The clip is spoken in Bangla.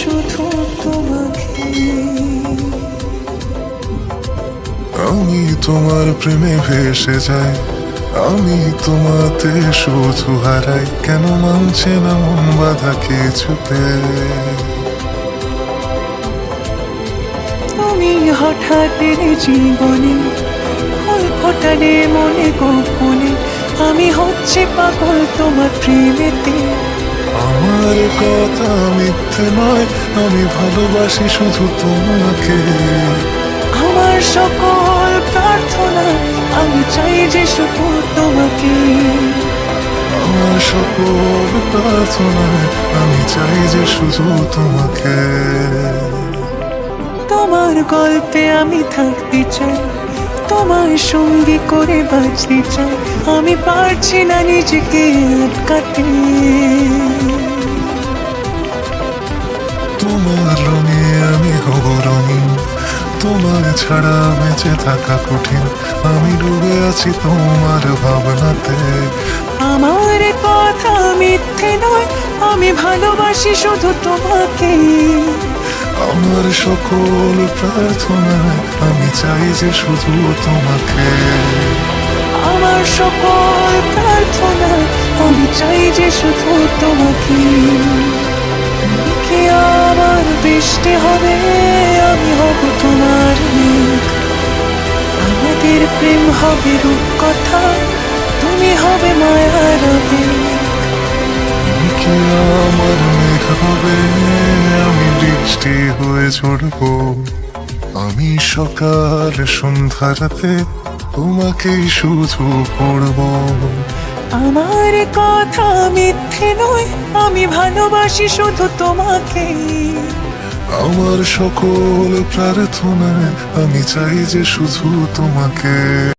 শুধু তোমাকে। আমি তোমার প্রেমে ভেসে যাই আমি তোমাতে শুধু হারাই কেন মানছে না মন বাধা কিছুতে? তুমি হঠাৎ জীবনে ফোটালে মনে গোপনে আমি হচ্ছে পাগল তোমার প্রেমেতে। আমার কথা মিথ্যে নয় আমি ভালোবাসি শুধু তোমাকে। আমার সকল প্রার্থনা আমি চাই যে শুধু তোমাকে। আমার সকল প্রার্থনায় আমি চাই যে শুধু তোমাকে। তোমার গল্পে আমি থাকতে চাই তোমার সঙ্গী করে বাঁচতে চাই। আমি পারছি না নিজেকে আটকাতে। রঙে আমি হব রঙিন তোমার ছাড়া বেঁচে থাকা কঠিন। আমি ডুবে আছি তোমার ভাবনাতে। আমার কথা মিথ্যে নয় আমি ভালোবাসি শুধু তোমাকে। আমার সকল প্রার্থনায় আমি চাই যে শুধু তোমাকে। আমার সকল প্রার্থনা আমি চাই যে শুধু তোমাকে। বৃষ্টি হবে আমি হব তোমার মেঘ আমাদের প্রেম হবে রূপকথা তুমি হবে মায়ার কি আমার মেঘ হবে? আমি বৃষ্টি হয়ে ঝরবো। আমি সকাল সন্ধ্যা রাতে তোমাকেই শুধু পড়ব আমার কথা মিথ্যে নয় আমি ভালোবাসি শুধু তোমাকে আমার সকল প্রার্থনা আমি চাই যে শুধু তোমাকে